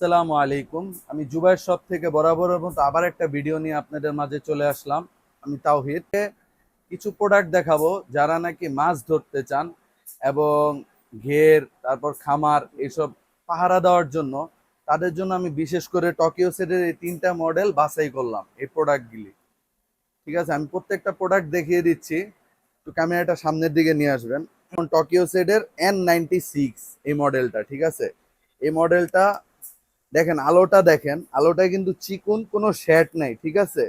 আসসালামু আলাইকুম। আমি জুবাইর শপ থেকে বরাবরের মতো আবার একটা ভিডিও নিয়ে আপনাদের মাঝে চলে আসলাম। আমি তাওহিদ। কিছু প্রোডাক্ট দেখাবো যারা নাকি মাছ ধরতে চান এবং ঘের, তারপর খামার এইসব পাহারা দেওয়ার জন্য। তাদের জন্য আমি বিশেষ করে টোকিও সেটের এই তিনটা মডেল বাছাই করলাম এই প্রোডাক্টগুলি ঠিক আছে, আমি প্রত্যেকটা প্রোডাক্ট দেখিয়ে দিচ্ছি। একটু ক্যামেরাটা সামনের দিকে নিয়ে আসবেন। টোকিও সেটের এন নাইনটি সিক্স এই মডেলটা ঠিক আছে? এই মডেলটা দেখেন, আলোটা দেখেন আলোটা কিন্তু চিকুন কোনো শেড নাই, ঠিক আছে?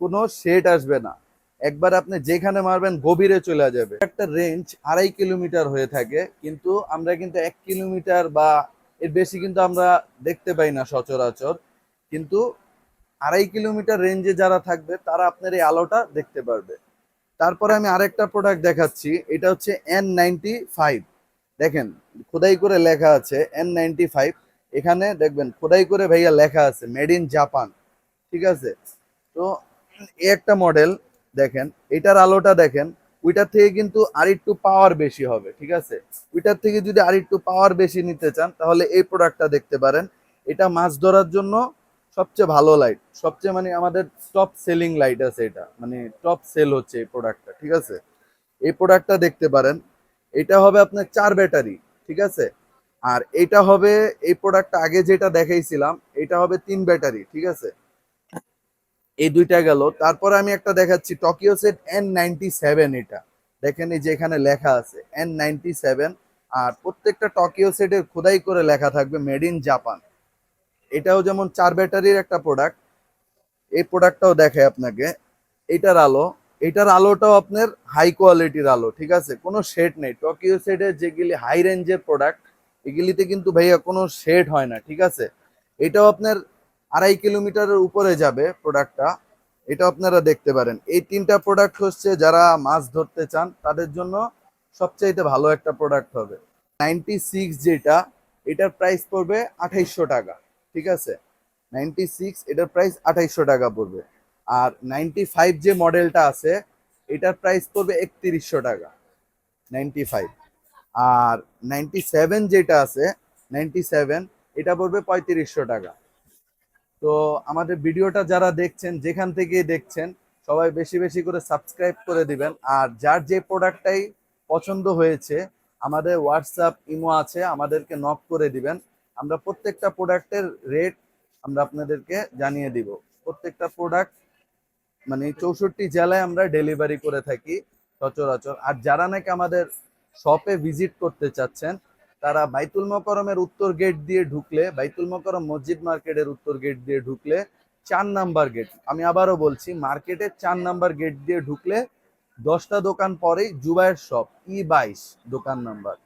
কোনো শেড আসবে না। একবার আপনি যেখানে মারবেন, গভীরে চলে যাবে। একটা রেঞ্জ আড়াই কিলোমিটার হয়ে থাকে, কিন্তু আমরা কিন্তু এক কিলোমিটার বা এর বেশি কিন্তু আমরা দেখতে পাই না সচরাচর। কিন্তু আড়াই কিলোমিটার রেঞ্জে যারা থাকবে, তারা আপনার এই আলোটা দেখতে পারবে। তারপরে আমি আরেকটা প্রোডাক্ট দেখাচ্ছি, এটা হচ্ছে এন নাইনটি ফাইভ দেখেন, খোদাই করে লেখা আছে এন নাইনটি ফাইভ এখানে দেখবেন খোদাই করে ভাইয়া লেখা আছে মেড ইন জাপান ঠিক আছে? তো এই একটা মডেল দেখেন, এটার আলোটা দেখেন, ওইটার থেকে কিন্তু আর একটু পাওয়ার বেশি হবে, ঠিক আছে? ওইটার থেকে যদি আর একটু পাওয়ার বেশি নিতে চান, তাহলে এই প্রোডাক্টটা দেখতে পারেন। এটা মাছ ধরার জন্য সবচেয়ে ভালো লাইট সবচেয়ে মানে আমাদের টপ সেলিং লাইট আছে এটা মানে টপ সেল হচ্ছে এই প্রোডাক্টটা ঠিক আছে? এই প্রোডাক্টটা দেখতে পারেন, এটা হবে আপনার চার ব্যাটারি, ঠিক আছে? আর এটা হবে এই প্রোডাক্টটা আগে যেটা দেখাইছিলাম, এটা হবে তিন ব্যাটারি, ঠিক আছে? এই দুইটা গেল। তারপরে আমি একটা দেখাচ্ছি Tokyo set N ninety seven এটা। দেখেন এই যে এখানে লেখা আছে এন নাইনটি সেভেন আর প্রত্যেকটা টকিও সেটের খোদাই করে লেখা থাকবে মেড ইন জাপান এটাও যেমন চার ব্যাটারির একটা প্রোডাক্ট এই প্রোডাক্টটাও দেখায় আপনাকে। এটার আলো, এটার আলোটাও আপনার হাই কোয়ালিটির আলো, ঠিক আছে? কোনো শেড নেই। টকিও সেটের যেগুলি হাই রেঞ্জের প্রোডাক্ট এগুলিতে কিন্তু ভাইয়া কোনো শেড হয় না, ঠিক আছে? এটাও আপনার আড়াই কিলোমিটারের উপরে যাবে প্রোডাক্টটা। এটা আপনারা দেখতে পারেন। এই তিনটা প্রোডাক্ট হচ্ছে যারা মাছ ধরতে চান, তাদের জন্য সবচাইতে ভালো একটা প্রোডাক্ট হবে। নাইনটি সিক্স যেটা, এটার প্রাইস পড়বে আঠাইশশো টাকা, ঠিক আছে? নাইনটি সিক্স, এটার প্রাইস আঠাইশশো টাকা পড়বে। আর নাইনটি ফাইভ যে মডেলটা আছে, এটার প্রাইস পড়বে একত্রিশশো টাকা, নাইনটি ফাইভ। আর নাইনটি সেভেন যেটা আছে নাইনটি সেভেন এটা পড়বে পঁয়ত্রিশশো টাকা। তো আমাদের ভিডিওটা যারা দেখছেন, যেখান থেকে দেখছেন, সবাই বেশি বেশি করে সাবস্ক্রাইব করে দিবেন। আর যার যে প্রোডাক্টটাই পছন্দ হয়েছে, আমাদের হোয়াটসঅ্যাপ ইমো আছে, আমাদেরকে নক করে দিবেন। আমরা প্রত্যেকটা প্রোডাক্টের রেট আমরা আপনাদেরকে জানিয়ে দিব। প্রত্যেকটা প্রোডাক্ট মানে চৌষট্টি জেলায় আমরা ডেলিভারি করে থাকি সচরাচর। আর যারা নাকি আমাদের শপে ভিজিট করতে চাচ্ছেন, তারা বাইতুল মকরমের উত্তর গেট দিয়ে ঢুকলে, বাইতুল মকরম মসজিদ মার্কেটের উত্তর গেট দিয়ে ঢুকলে চার নাম্বার গেট আমি আবারও বলছি মার্কেটের চার নাম্বার গেট দিয়ে ঢুকলে দশটা দোকান পরেই জুবাইয়ের শপ ই বাইশ দোকান নাম্বার